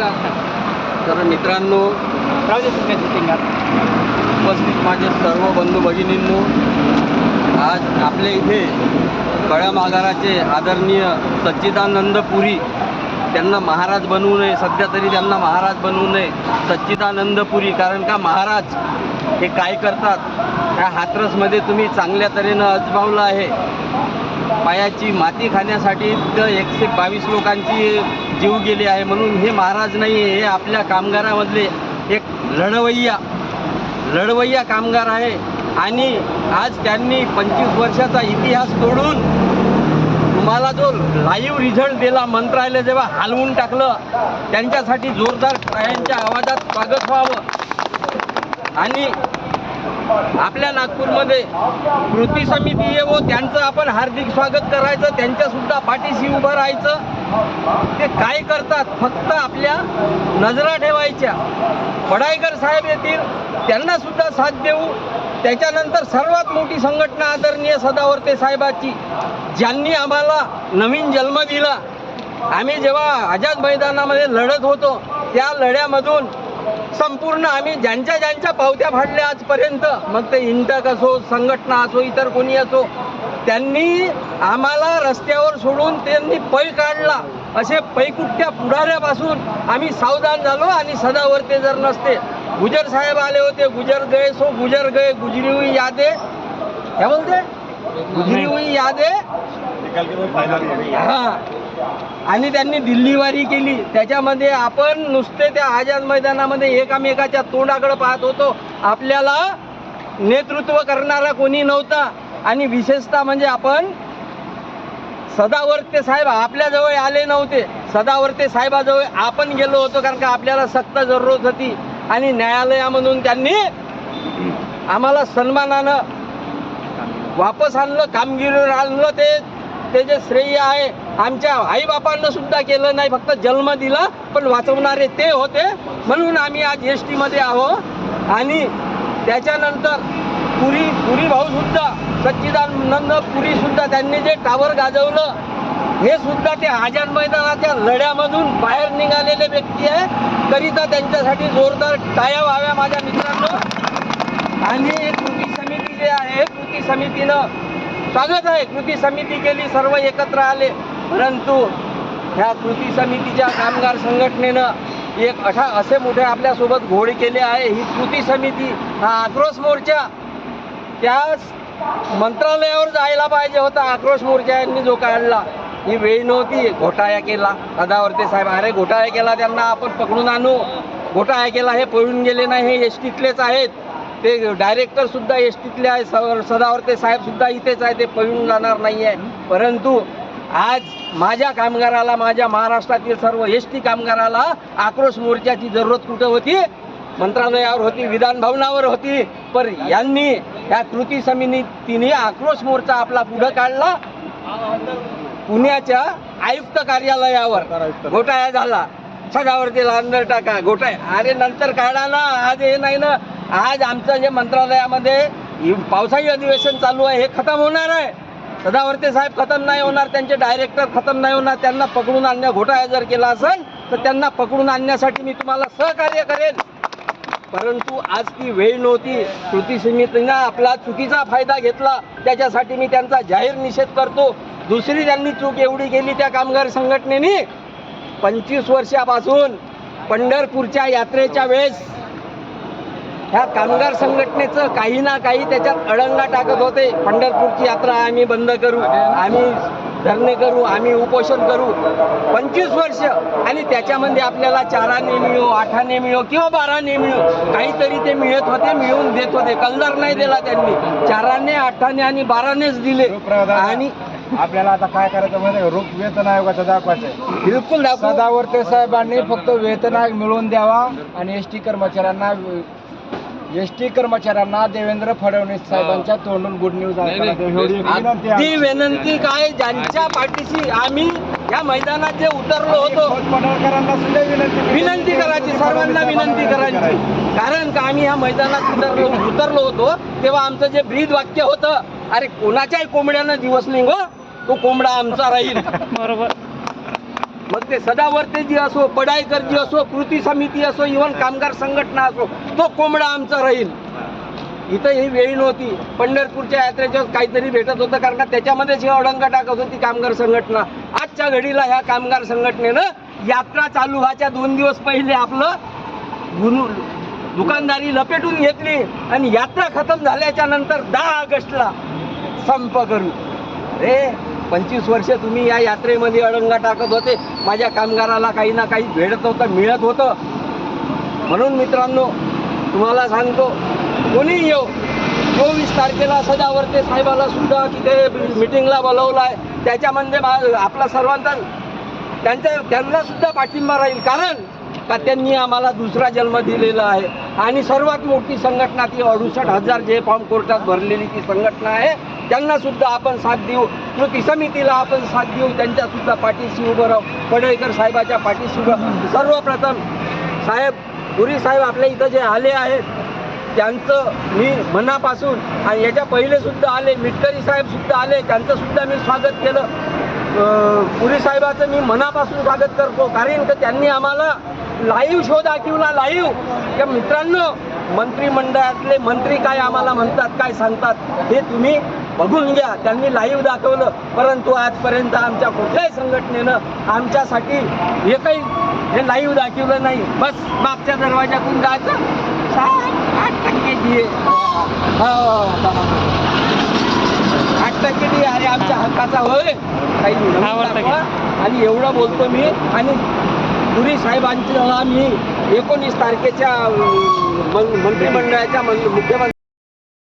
तर मित्रांनो उपस्थित माझे सर्व बंधू भगिनींनो आज आपल्या इथे कळ्या माघाराचे आदरणीय सच्चिदानंद पुरी त्यांना महाराज बनवू नये सध्या तरी त्यांना महाराज बनवू नये सच्चिदानंद पुरी. कारण का महाराज हे काय करतात? त्या हाथरसमध्ये तुम्ही चांगल्या तऱ्हेनं अजमावलं आहे. पायाची माती खाण्यासाठी तर एकशे बावीस लोकांची जीव गेले आहे म्हणून हे महाराज नाही हे आपल्या कामगारामधले एक लढवय्या लढवय्या कामगार आहे. आणि आज त्यांनी पंचवीस वर्षाचा इतिहास तोडून तुम्हाला जो लाईव्ह रिझल्ट दिला मंत्रालय जेव्हा हलवून टाकलं त्यांच्यासाठी जोरदार टाळ्यांच्या आवाजात स्वागत व्हावं. आणि आपल्या नागपूरमध्ये कृती समिती आहे व त्यांचं आपण हार्दिक स्वागत करायचं त्यांच्यासुद्धा पाठीशी उभं राहायचं. ते काय करतात? फक्त आपल्या नजरा ठेवायच्या. पडायकर साहेब येतील त्यांनासुद्धा साथ देऊ. त्याच्यानंतर सर्वात मोठी संघटना आदरणीय सदावर्ते साहेबाची ज्यांनी आम्हाला नवीन जन्म दिला. आम्ही जेव्हा आझाद मैदानामध्ये लढत होतो त्या लढ्यामधून संपूर्ण आम्ही ज्यांच्या ज्यांच्या पावत्या फाडल्या आजपर्यंत मग ते इंटक असो संघटना असो इतर कोणी असो त्यांनी आम्हाला रस्त्यावर सोडून त्यांनी पै काढला. असे पैकुट्ट्या पुढाऱ्यापासून आम्ही सावधान झालो आणि सदावर्ते जर नसते गुजर साहेब आले होते गुजर गए सो गुजर गए गुजरी हुई यादे. काय बोलते? गुजरी हुई यादे. हा. आणि त्यांनी दिल्लीवारी केली. त्याच्यामध्ये आपण नुसते त्या आझाद मैदानामध्ये एकामेकाच्या तोंडाकडे पाहत होतो. आपल्याला नेतृत्व करणारा कोणी नव्हता. आणि विशेषतः म्हणजे आपण सदावर्ते साहेब आपल्याजवळ आले नव्हते. सदावर्ते साहेबाजवळ आपण गेलो होतो कारण का आपल्याला सक्त जरूरत होती. आणि न्यायालयामधून त्यांनी आम्हाला सन्मानानं वापस आणलं कामगिरीवर आणलं. ते ते जे श्रेय आहे आमच्या आईबापांना सुद्धा केलं नाही फक्त जन्म दिला पण वाचवणारे ते होते. म्हणून आम्ही आज एस टीमध्ये आहो आणि त्याच्यानंतर पुरी पुरी भाऊसुद्धा सच्चिदानंद पुरीसुद्धा त्यांनी जे टावर गाजवलं हे सुद्धा ते आझाद मैदानाच्या लढ्यामधून बाहेर निघालेले व्यक्ती आहे. करिता त्यांच्यासाठी जोरदार टाया व्हाव्या माझ्या मित्रांनो. आणि कृती समिती जे आहे कृती समितीनं स्वागत आहे. कृती समिती केली सर्व एकत्र आले. परंतु ह्या कृती समितीच्या कामगार संघटनेनं एक अठा असे मोठे आपल्यासोबत घोड केले आहे. ही कृती समिती हा आक्रोश मोर्चा त्या मंत्रालयावर जायला पाहिजे होता. आक्रोश मोर्चा यांनी जो काढला ही वेळ नव्हती. घोटाळा केला. सदावर्ते साहेब अरे घोटाळा केला त्यांना. आपण पकडून आणू. घोटाळा केला हे पळून गेले नाही. हे एस टीतलेच आहेत. ते डायरेक्टर सुद्धा एस टीतले आहे स- सदावर्ते साहेब सुद्धा इथेच आहे ते पळून जाणार नाही आहे परंतु आज माझ्या कामगाराला माझ्या महाराष्ट्रातील सर्व एस टी कामगाराला आक्रोश मोर्चाची जरूरत कुठं होती? मंत्रालयावर होती विधान भवनावर होती. पर यांनी या कृती समितीने आक्रोश मोर्चा आपला पुढं काढला. पुण्याच्या आयुक्त कार्यालयावर घोटाळा झाला. सदावर्तीला अंदर टाका घोटाळा. अरे नंतर काढा ना. आज हे नाही ना. आज आमचं जे मंत्रालयामध्ये पावसाळी अधिवेशन चालू आहे हे खतम होणार आहे. सदावर्ते साहेब खतम नाही होणार त्यांचे डायरेक्टर खतम नाही होणार त्यांना पकडून आणण्या घोटाळा जर केला असेल तर त्यांना पकडून आणण्यासाठी मी तुम्हाला सहकार्य करेन. परंतु आज ती वेळ नव्हती कृती समितीनं आपला चुकीचा फायदा घेतला त्याच्यासाठी मी त्यांचा जाहीर निषेध करतो. दुसरी त्यांनी चूक एवढी केली त्या कामगार संघटनेने. पंचवीस वर्षापासून पंढरपूरच्या यात्रेच्या वेळेस ह्या कामगार संघटनेचं काही ना काही त्याच्यात अडंगा टाकत होते. पंढरपूरची यात्रा आम्ही बंद करू आम्ही धरणे करू आम्ही उपोषण करू. पंचवीस वर्ष आणि त्याच्यामध्ये आपल्याला चाराने मिळो आठाने मिळो किंवा बाराने मिळो काहीतरी ते मिळत होते मिळवून देत होते. कलर नाही दिला त्यांनी. चाराने आठाने आणि बारानेच दिले. आणि आपल्याला आता काय करायचं माहिती रूप वेतन आयोगाचं दाखवायचं बिलकुल दाखवू. सदावर्ते साहेबांनी फक्त वेतन आयोग मिळवून द्यावा आणि एस टी कर्मचाऱ्यांना एस टी कर्मचाऱ्यांना देवेंद्र फडणवीस साहेबांच्या तोंडून गुड न्यूज ती विनंती काय? ज्यांच्या पाठीशी आम्ही या मैदानात जे उतरलो होतो पडळकरांना सुद्धा विनंती विनंती करायची सर्वांना विनंती करायची. कारण का आम्ही ह्या मैदानात उतरलो उतरलो होतो तेव्हा आमचं जे ब्रीद वाक्य होतं अरे कोणाच्याही कोंबड्यानं दिवस निघो तो कोंबडा आमचा राहील. बरोबर. मग वर्ते सदावर्तेजी असो पडायकरजी असो कृती समिती असो इव्हन कामगार संघटना असो तो कोंबडा आमचा राहील. इथं ही वेळी नव्हती. पंढरपूरच्या यात्रेच्या काहीतरी भेटत होतं कारण का त्याच्यामध्येच हे अडंग टाकत होती कामगार संघटना. आजच्या घडीला ह्या कामगार संघटनेनं यात्रा चालू व्हायच्या दोन दिवस पहिले आपलं गुरु दुकानदारी लपेटून घेतली आणि यात्रा खतम झाल्याच्यानंतर दहा ऑगस्टला संप करू. रे पंचवीस वर्ष तुम्ही या यात्रेमध्ये अडंगा टाकत होते. माझ्या कामगाराला काही ना काही भेटत होतं मिळत होतं. म्हणून मित्रांनो तुम्हाला सांगतो कोणी येऊ. चोवीस तारखेला सदावर्ते साहेबाला सुद्धा तिथे मिटिंगला बोलवलं आहे त्याच्यामध्ये म्हणजे मा- आपला सर्वांचा त्यांच्या त्यांना सुद्धा पाठिंबा राहील. कारण का त्यांनी आम्हाला दुसरा जन्म दिलेला आहे? आणि सर्वात मोठी संघटना ती अडुसष्ट हजार जे फॉर्म कोर्टात भरलेली ती संघटना आहे त्यांना सुद्धा आपण साथ देऊ. कृती समितीला आपण साथ देऊ त्यांच्यासुद्धा पाठीशी उभं राहू. पडळकर साहेबाच्या पाठीशी उभं सर्वप्रथम साहेब पुरी साहेब आपल्या इथं जे आले आहेत त्यांचं मी मनापासून आणि याच्या पहिलेसुद्धा आले मिटकरी साहेबसुद्धा आले त्यांचंसुद्धा मी स्वागत केलं. पुरी साहेबाचं मी मनापासून स्वागत करतो कारण का त्यांनी आम्हाला लाईव्ह शो दाखवला लाईव्ह. त्या मित्रांनो मंत्रिमंडळातले मंत्री काय आम्हाला म्हणतात काय सांगतात हे तुम्ही बघून घ्या. त्यांनी लाईव्ह दाखवलं. परंतु आजपर्यंत आमच्या कुठल्याही संघटनेनं आमच्यासाठी एकही हे लाईव्ह दाखवलं नाही. बस मागच्या दरवाजातून जायचं. आठ टक्के दिये आठ टक्के दिये अरे आमच्या हक्काचा होय. काही. आणि एवढं बोलतो मी. आणि पुरी साहेबांची मी एकोणीस तारखेच्या मंत्रिमंडळाच्या मुख्यमंत्री